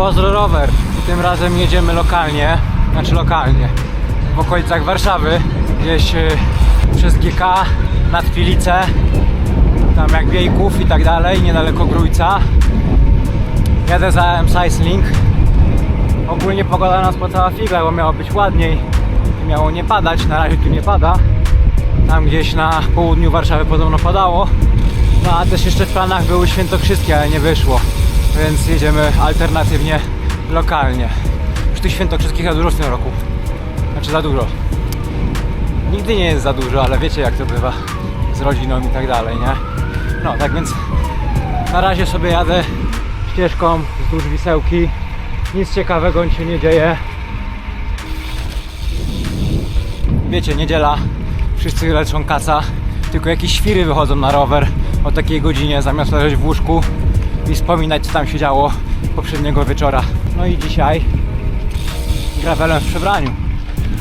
Pozdro rower. Tym razem jedziemy lokalnie, znaczy lokalnie, w okolicach Warszawy, gdzieś y, przez GK, nad Filice, tam jak Wiejków i tak dalej, niedaleko Grójca. Jadę za M Cycling. Ogólnie pogoda nas cała figla, bo miało być ładniej i miało nie padać, na razie tu nie pada. Tam gdzieś na południu Warszawy podobno padało. No a też jeszcze w planach były świętokrzyskie, ale nie wyszło. Więc jedziemy alternatywnie lokalnie. Już tych świętokrzyskich za dużo w tym roku. Znaczy za dużo. Nigdy nie jest za dużo, ale wiecie jak to bywa z rodziną i tak dalej, nie? No tak więc na razie sobie jadę ścieżką wzdłuż Wisełki. Nic ciekawego się nie dzieje. Wiecie, niedziela, wszyscy leczą kaca, tylko jakieś świry wychodzą na rower o takiej godzinie, zamiast leżeć w łóżku i wspominać, co tam się działo poprzedniego wieczora. No i dzisiaj gravelem w przebraniu.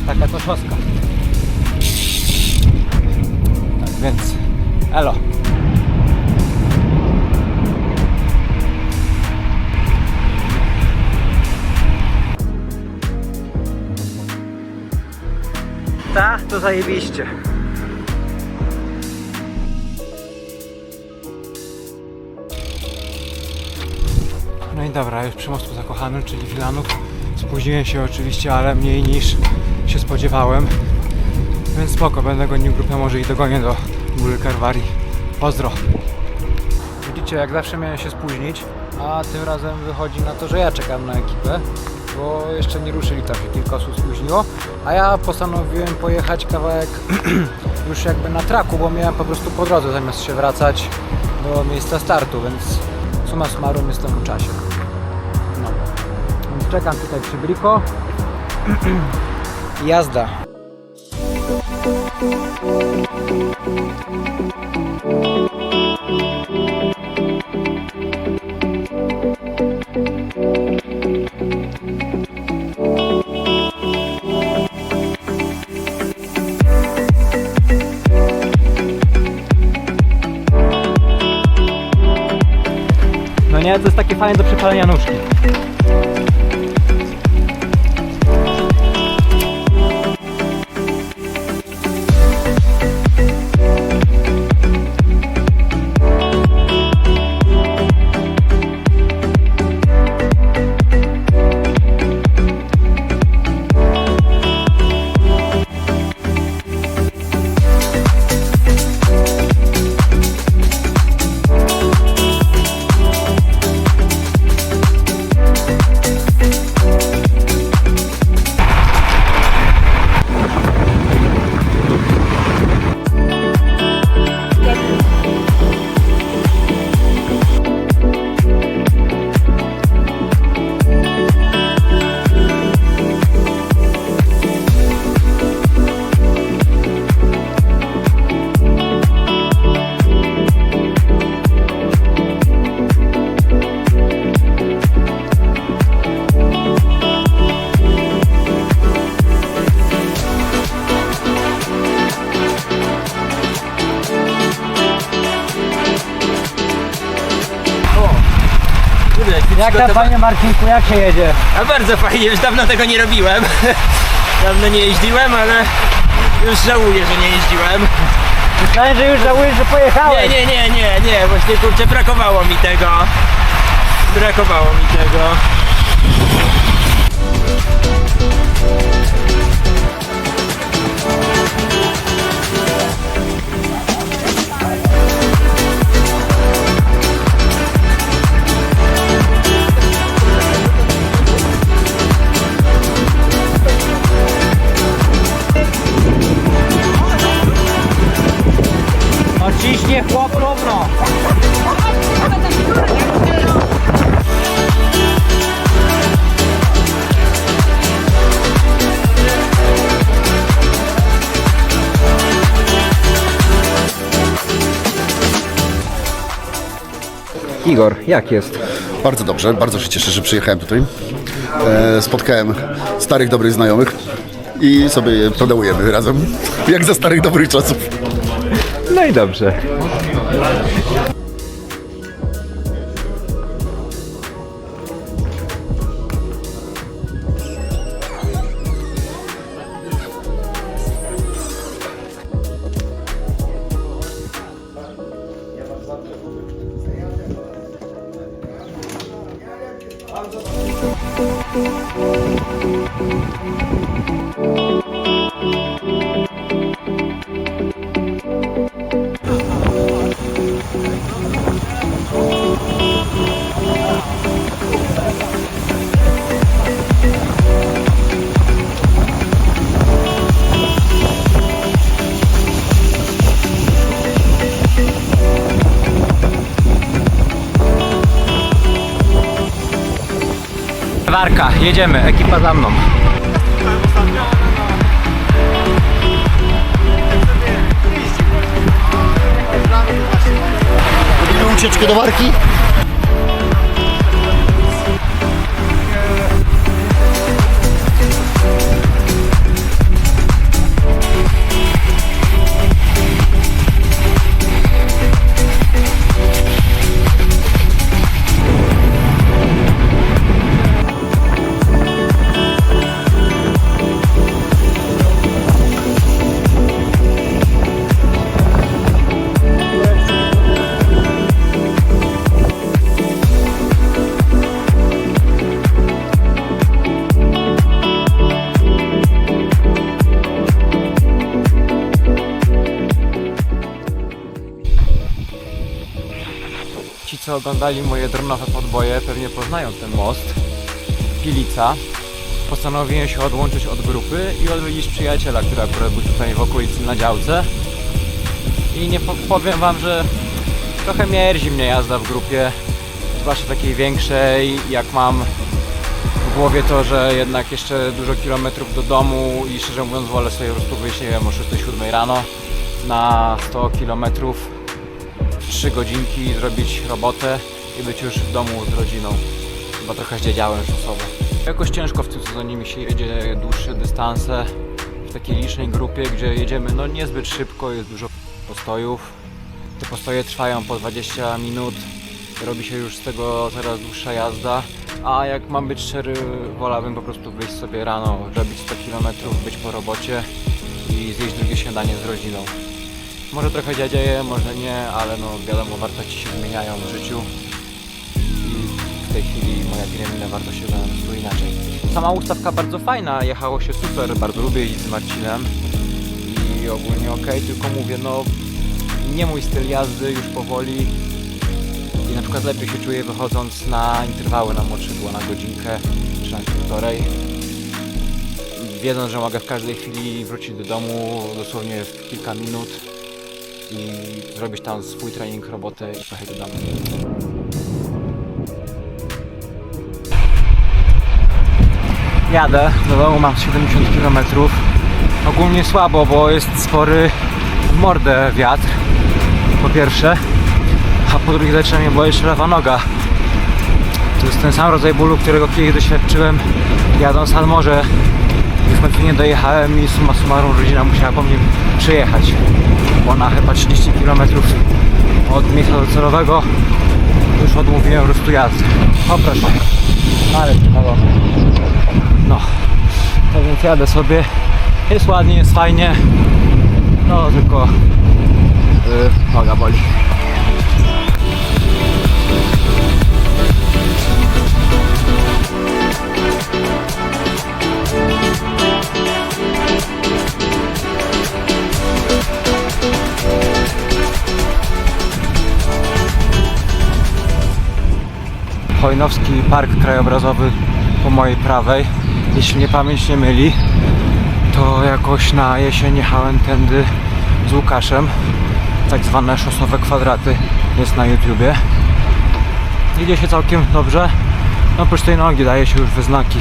Taka to szoska. Tak więc, elo. Ta, to zajebiście. I dobra, już przy mostu zakochanym, czyli Wilanów. Spóźniłem się oczywiście, ale mniej niż się spodziewałem. Więc spoko, będę gonił grupę, może i dogonię do Góry Karwarii. Pozdro! Widzicie, jak zawsze miałem się spóźnić, a tym razem wychodzi na to, że ja czekam na ekipę, bo jeszcze nie ruszyli, tam się kilka osób spóźniło, a ja postanowiłem pojechać kawałek już jakby na traku, bo miałem po prostu po drodze, zamiast się wracać do miejsca startu, więc summa summarum jestem w czasie. Czekam tutaj przy Briko. Jazda. No nie, to jest takie fajne do przepalenia nóżki. Jak tam panie Marcinku, jak się jedzie? A bardzo fajnie, już dawno tego nie robiłem. Dawno nie jeździłem, ale już żałuję, że nie jeździłem. Myślałem, że już żałujesz, że pojechałeś. Nie, nie, nie, nie, nie, właśnie kurczę, brakowało mi tego. Brakowało mi tego. Igor, jak jest? Bardzo dobrze, bardzo się cieszę, że przyjechałem tutaj. E, spotkałem starych, dobrych znajomych i sobie pedałujemy razem, jak za starych, dobrych czasów. No i dobrze. Música Warka, jedziemy, ekipa za mną. Robimy ucieczkę do Warki? Co oglądali moje dronowe podboje, pewnie poznają ten most. Pilica. Postanowiłem się odłączyć od grupy i odwiedzić przyjaciela, który akurat był tutaj w okolicy na działce. I nie po- powiem wam, że trochę mierzi mnie jazda w grupie, zwłaszcza takiej większej, jak mam w głowie to, że jednak jeszcze dużo kilometrów do domu i szczerze mówiąc wolę sobie po prostu wyjść, nie wiem, o 6-7 rano na 100 kilometrów 3 godzinki zrobić robotę i być już w domu z rodziną. Chyba trochę zdziedziałem czasowo. Jakoś ciężko w tym sezonie mi się jedzie dłuższe dystanse w takiej licznej grupie, gdzie jedziemy no niezbyt szybko, jest dużo postojów. Te postoje trwają po 20 minut, robi się już z tego coraz dłuższa jazda. A jak mam być szczery, wolałbym po prostu wyjść sobie rano, zrobić 100 km, być po robocie i zjeść drugie śniadanie z rodziną. Może trochę się dzieje, może nie, ale no wiadomo, wartości się zmieniają w życiu. I w tej chwili moje pieniężne wartości wyglądają po prostu inaczej. Sama ustawka bardzo fajna, jechało się super, bardzo lubię jeździć z Marcinem. I ogólnie ok, tylko mówię, no nie mój styl jazdy już powoli. I na przykład lepiej się czuję wychodząc na interwały na moczydło na godzinkę czy na półtorej. Wiedząc, że mogę w każdej chwili wrócić do domu dosłownie w kilka minut i zrobić tam swój trening, robotę i pojechać do domu. Jadę, do domu mam 70 km. Ogólnie słabo, bo jest spory mordę wiatr. Po pierwsze, a po drugie zaczyna mnie boleć lewa noga. To jest ten sam rodzaj bólu, którego kiedyś doświadczyłem jadąc nad morze. Końcu nie dojechałem i summa summarum rodzina musiała po mnie przyjechać. Bo na chyba 30 km od miejsca docelowego już odmówiłem po prostu jazdy. O proszę. Ale halo. No. Tak więc jadę sobie. Jest ładnie, jest fajnie. No tylko yy, noga boli. Chojnowski Park Krajobrazowy po mojej prawej. Jeśli mnie pamięć nie myli, to jakoś na jesień jechałem tędy z Łukaszem. Tak zwane szosowe kwadraty jest na YouTubie. Idzie się całkiem dobrze. No oprócz tej nogi daje się już wyznaki.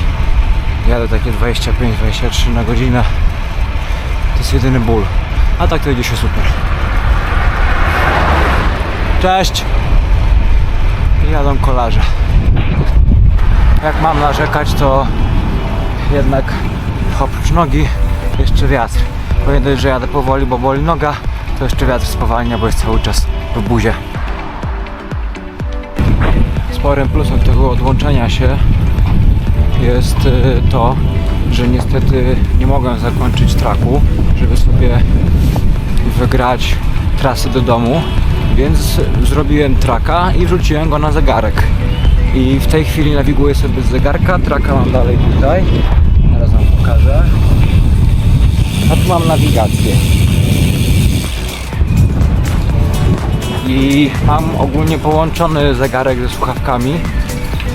Jadę takie 25-23 na godzinę. To jest jedyny ból. A tak to idzie się super. Cześć! jadą kolarze. Jak mam narzekać, to jednak oprócz nogi jeszcze wiatr. Powiem dość, że jadę powoli, bo boli noga, to jeszcze wiatr spowalnia, bo jest cały czas w buzie. Sporym plusem tego odłączenia się jest y, to, że niestety nie mogłem zakończyć traku, żeby sobie wygrać trasę do domu, więc zrobiłem traka i wrzuciłem go na zegarek. I w tej chwili nawiguję sobie z zegarka, traka mam dalej tutaj. Teraz wam pokażę. A tu mam nawigację. I mam ogólnie połączony zegarek ze słuchawkami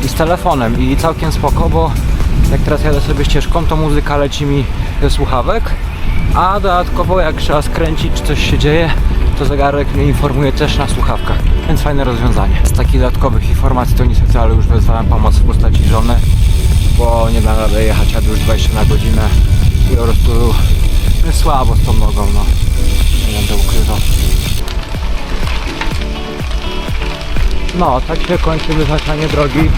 i z telefonem i całkiem spoko, bo jak teraz jadę sobie ścieżką, to muzyka leci mi ze słuchawek, a dodatkowo jak trzeba skręcić, czy coś się dzieje, to zegarek mnie informuje też na słuchawkach, więc fajne rozwiązanie. Z takich dodatkowych informacji to niestety, ale już wezwałem pomoc w postaci żony, bo nie da rady jechać jadę już 20 na godzinę i po prostu jest słabo z tą nogą, no. Nie będę ukrywał. No, tak się kończy wyznaczanie drogi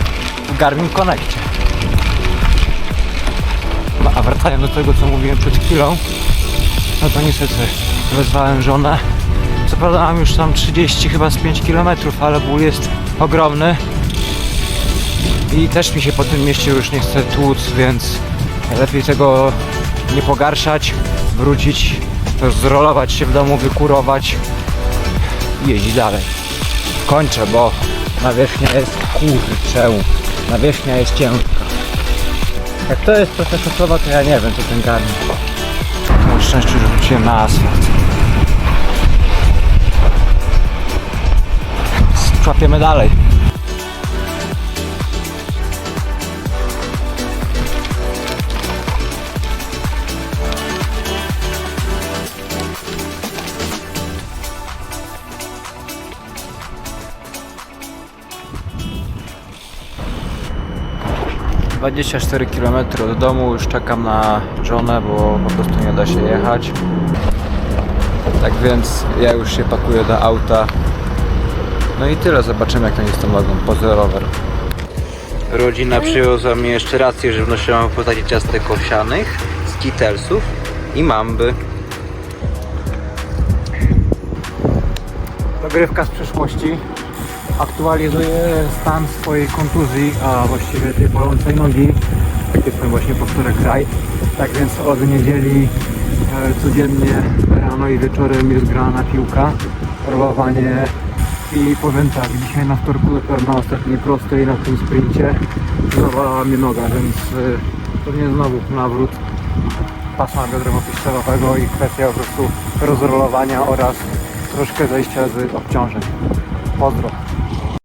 w Garmin Connectie. No, a wracając do tego, co mówiłem przed chwilą, no to niestety wezwałem żonę. Co prawda mam już tam 30 chyba z 5 km, ale ból jest ogromny. I też mi się po tym mieście już nie chce tłuc, więc lepiej tego nie pogarszać, wrócić, zrolować się w domu, wykurować i jeździć dalej kończę, bo nawierzchnia jest kurczę. Nawierzchnia jest ciężka. Jak to jest trochę szokowa, to ja nie wiem, co ten garnik. Na szczęście, że wróciłem na asfalt. Człapiemy dalej. Dwadzieścia cztery km od domu, już czekam na żonę, bo po prostu nie da się jechać. Tak więc ja już się pakuję do auta. No i tyle, zobaczymy jak to jest z tą nogą. Pozdro rower. Rodzina przywiozła mi jeszcze rację żywnościową w postaci ciastek owsianych, skitelsów i mamby. Dogrywka z przeszłości. Aktualizuję stan swojej kontuzji, a właściwie tej bolącej nogi. Jestem właśnie po wtorek rajd. Tak więc od niedzieli e, codziennie rano i wieczorem jest grana piłka, rołowanie i powiem tak, dzisiaj na wtorku dopiero na ostatniej prostej na tym sprincie zawalała mnie noga, więc e, pewnie znowu nawrót pasma biodrowo-piszczelowego i kwestia po prostu rozrolowania oraz troszkę zejścia z obciążeń. Pozdro.